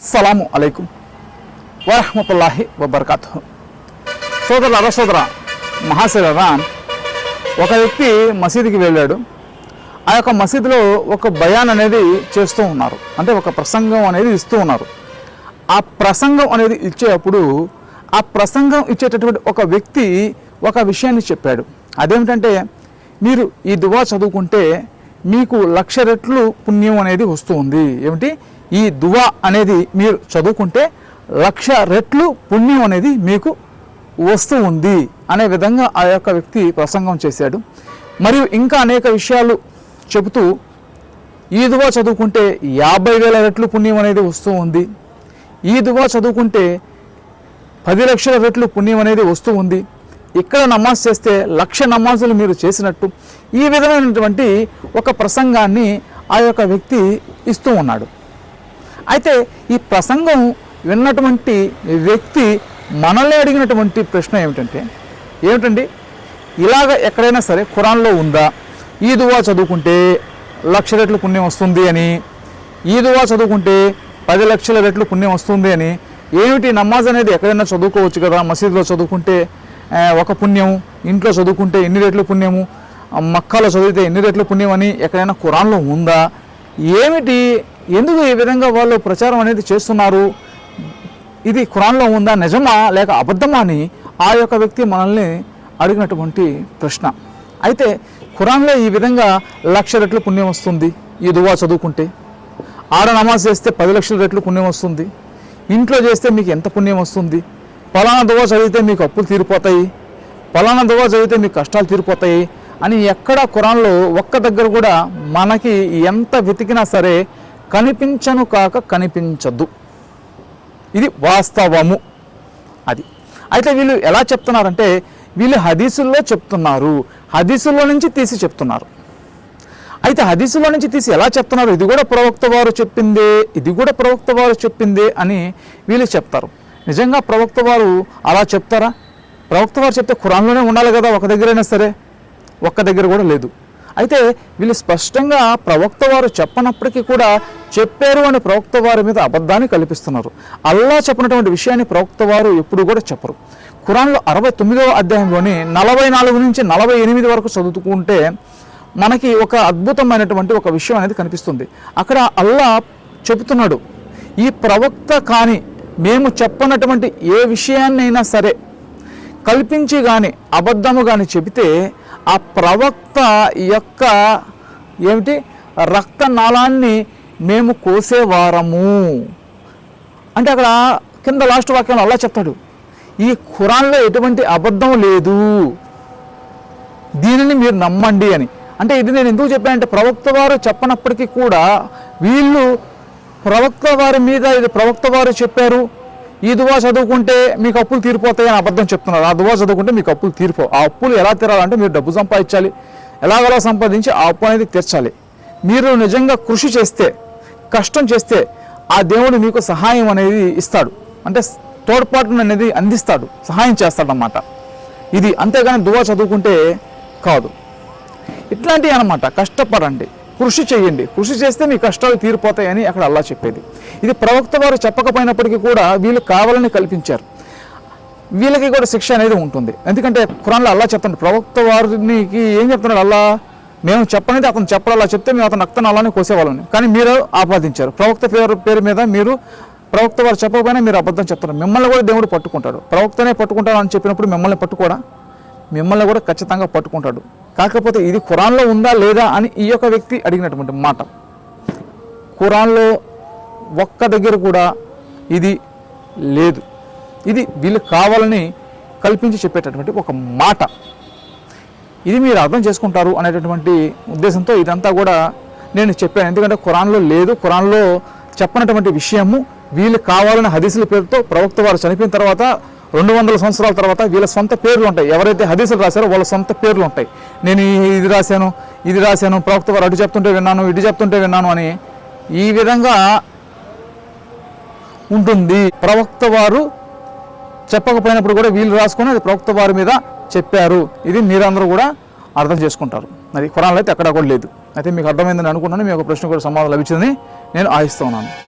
అస్సలం అలైకుం వరహమతుల్లాహి వబర్కాత్ సోదరుల సోదర మహాశివరాన్ ఒక వ్యక్తి మసీదుకి వెళ్ళాడు. ఆ యొక్క మసీదులో ఒక బయాన్ అనేది చేస్తూ ఉన్నారు. అంటే ఒక ప్రసంగం అనేది ఇస్తూ ఉన్నారు. ఆ ప్రసంగం అనేది ఇచ్చేటప్పుడు ఆ ప్రసంగం ఇచ్చేటటువంటి ఒక వ్యక్తి ఒక విషయాన్ని చెప్పాడు. అదేమిటంటే మీరు ఈ దువా చదువుకుంటే మీకు లక్ష రెట్లు పుణ్యం అనేది వస్తుంది ఏమిటి? ఈ దువా అనేది మీరు చదువుకుంటే లక్ష రెట్లు పుణ్యం అనేది మీకు వస్తూ ఉంది అనే విధంగా ఆ యొక్క వ్యక్తి ప్రసంగం చేశాడు. మరియు ఇంకా అనేక విషయాలు చెబుతూ ఈ దువా చదువుకుంటే యాభై వేల రెట్లు పుణ్యం అనేది వస్తూ ఉంది. ఈ దువా చదువుకుంటే పది లక్షల రెట్లు పుణ్యం అనేది వస్తూ ఉంది. ఇక్కడ నమాజ్ చేస్తే లక్ష నమాజులు మీరు చేసినట్టు ఈ విధమైనటువంటి ఒక ప్రసంగాన్ని ఆ యొక్క వ్యక్తి ఇస్తూ ఉన్నాడు. అయితే ఈ ప్రసంగం విన్నటువంటి వ్యక్తి మనల్ని అడిగినటువంటి ప్రశ్న ఏమిటంటే ఏమిటండి? ఇలాగ ఎక్కడైనా సరే ఖురాన్లో ఉందా? ఈ దువా చదువుకుంటే లక్ష రెట్లు పుణ్యం వస్తుంది అని ఈ దువా చదువుకుంటే పది లక్షల రెట్లు పుణ్యం వస్తుంది అని ఏమిటి నమాజ్ అనేది ఎక్కడైనా చదువుకోవచ్చు కదా? మసీదులో చదువుకుంటే ఒక పుణ్యం ఇంట్లో చదువుకుంటే ఎన్ని రెట్లు పుణ్యము? మక్కాలో చదివితే ఎన్ని రెట్లు పుణ్యం అని ఎక్కడైనా ఖురాన్లో ఉందా? ఏమిటి ఎందుకు ఈ విధంగా వాళ్ళు ప్రచారం అనేది చేస్తున్నారు? ఇది ఖురాన్లో ఉందా? నిజమా? లేక అబద్ధమా అని ఆ యొక్క వ్యక్తి మనల్ని అడిగినటువంటి ప్రశ్న. అయితే ఖురాన్లో ఈ విధంగా లక్ష రెట్లు పుణ్యం వస్తుంది ఈ దువా చదువుకుంటే. ఆడ నమాజ్ చేస్తే పది లక్షల రెట్లు పుణ్యం వస్తుంది. ఇంట్లో చేస్తే మీకు ఎంత పుణ్యం వస్తుంది? పలానా దువా చదివితే మీకు అప్పులు తీరిపోతాయి. పలానా దువా చదివితే మీకు కష్టాలు తీరిపోతాయి అని ఎక్కడ ఖురాన్లో ఒక్క దగ్గర కూడా మనకి ఎంత వెతికినా సరే కనిపించను కాక కనిపించదు. ఇది వాస్తవము. అది. అయితే వీళ్ళు ఎలా చెప్తున్నారంటే వీళ్ళు హదీసుల్లో చెప్తున్నారు. హదీసుల్లో నుంచి తీసి చెప్తున్నారు. అయితే హదీసులో నుంచి తీసి ఎలా చెప్తున్నారు? ఇది కూడా ప్రవక్త వారు చెప్పిందే ఇది కూడా ప్రవక్త వారు చెప్పిందే అని వీళ్ళు చెప్తారు. నిజంగా ప్రవక్త వారు అలా చెప్తారా? ప్రవక్త వారు చెప్తే ఖురాన్లోనే ఉండాలి కదా ఒక దగ్గరైనా సరే? ఒక్క దగ్గర కూడా లేదు. అయితే వీళ్ళు స్పష్టంగా ప్రవక్త వారు చెప్పనప్పటికీ కూడా చెప్పారు అని ప్రవక్త వారి మీద అబద్ధాన్ని కల్పిస్తున్నారు. అల్లా చెప్పినటువంటి విషయాన్ని ప్రవక్త వారు ఎప్పుడు కూడా చెప్పరు. ఖురాన్లో అరవై తొమ్మిదవ అధ్యాయంలోని నలభై నాలుగు నుంచి నలభై ఎనిమిది వరకు చదువుకుంటే మనకి ఒక అద్భుతమైనటువంటి ఒక విషయం అనేది కనిపిస్తుంది. అక్కడ అల్లా చెబుతున్నాడు ఈ ప్రవక్త కానీ మేము చెప్పనటువంటి ఏ విషయాన్నైనా సరే కల్పించి కానీ అబద్ధము కానీ చెబితే ఆ ప్రవక్త యొక్క ఏమిటి? రక్తనాళాన్ని మేము కోసేవారము. అంటే అక్కడ కింద లాస్ట్ వాక్యంలో అలా చెప్తాడు ఈ ఖురాన్లో ఎటువంటి అబద్ధం లేదు. దీనిని మీరు నమ్మండి అని. అంటే ఇది నేను ఎందుకు చెప్పానంటే ప్రవక్త వారు చెప్పనప్పటికీ కూడా వీళ్ళు ప్రవక్త వారి మీద ఇది ప్రవక్త వారు చెప్పారు ఈ దువా చదువుకుంటే మీకు అప్పులు తీరిపోతాయి అని అబద్ధం చెప్తున్నారు. ఆ దువా చదువుకుంటే మీకు అప్పులు తీరిపో ఆ అప్పులు ఎలా తీరాలంటే మీరు డబ్బు సంపాదించాలి. ఎలాగలా సంపాదించి ఆ అప్పు అనేది తీర్చాలి. మీరు నిజంగా కృషి చేస్తే కష్టం చేస్తే ఆ దేవుడు మీకు సహాయం అనేది ఇస్తాడు. అంటే తోడ్పాటును అనేది అందిస్తాడు. సహాయం చేస్తాడన్నమాట. ఇది అంతేగాని దువా చదువుకుంటే కాదు. ఇట్లాంటివి అనమాట కష్టపడండి. కృషి చేయండి. కృషి చేస్తే మీ కష్టాలు తీరిపోతాయని అక్కడ అల్లా చెప్పేది. ఇది ప్రవక్త వారు చెప్పకపోయినప్పటికీ కూడా వీళ్ళు కావాలని కల్పించారు. వీళ్ళకి కూడా శిక్ష అనేది ఉంటుంది. ఎందుకంటే ఖురాన్లో అల్లా చెప్తాడు ప్రవక్త వారికి ఏం చెప్తున్నాడు అల్లా? మేము చెప్పనేది అతను చెప్పడు అలా చెప్తే మేము అతను రక్తం అలానే కోసేవాళ్ళని. కానీ మీరు ఆపాదించారు. ప్రవక్త పేరు పేరు మీద మీరు ప్రవక్త వారు చెప్పకపోయినా మీరు అబద్ధం చెప్తారు. మిమ్మల్ని కూడా దేవుడు పట్టుకుంటాడు. ప్రవక్తనే పట్టుకుంటాడు అని చెప్పినప్పుడు మిమ్మల్ని పట్టుకోడా? మిమ్మల్ని కూడా ఖచ్చితంగా పట్టుకుంటాడు. కాకపోతే ఇది ఖురాన్లో ఉందా లేదా అని ఈ యొక్క వ్యక్తి అడిగినటువంటి మాట. ఖురాన్లో ఒక్క దగ్గర కూడా ఇది లేదు. ఇది వీళ్ళు కావాలని కల్పించి చెప్పేటటువంటి ఒక మాట. ఇది మీరు అర్థం చేసుకుంటారు అనేటటువంటి ఉద్దేశంతో ఇదంతా కూడా నేను చెప్పాను. ఎందుకంటే ఖురాన్లో లేదు. ఖురాన్లో చెప్పనటువంటి విషయము వీళ్ళు కావాలని హదీసుల పేరుతో ప్రవక్త వారు చనిపోయిన తర్వాత రెండు వందల సంవత్సరాల తర్వాత వీళ్ళ సొంత పేర్లు ఉంటాయి. ఎవరైతే హదీసులు రాశారో వాళ్ళ సొంత పేర్లు ఉంటాయి. నేను ఇది రాశాను ఇది రాశాను ప్రవక్త వారు అటు చెప్తుంటే విన్నాను ఇటు చెప్తుంటే విన్నాను అని ఈ విధంగా ఉంటుంది. ప్రవక్త వారు చెప్పకపోయినప్పుడు కూడా వీళ్ళు రాసుకొని అది ప్రవక్త వారి మీద చెప్పారు. ఇది మీరందరూ కూడా అర్థం చేసుకుంటారు. అది ఖురాన్లో అయితే ఎక్కడా కూడా లేదు. అయితే మీకు అర్థమైందని అనుకున్నాను మీ యొక్క ప్రశ్న కూడా సమాధానం లభించిందని నేను ఆశిస్తున్నాను.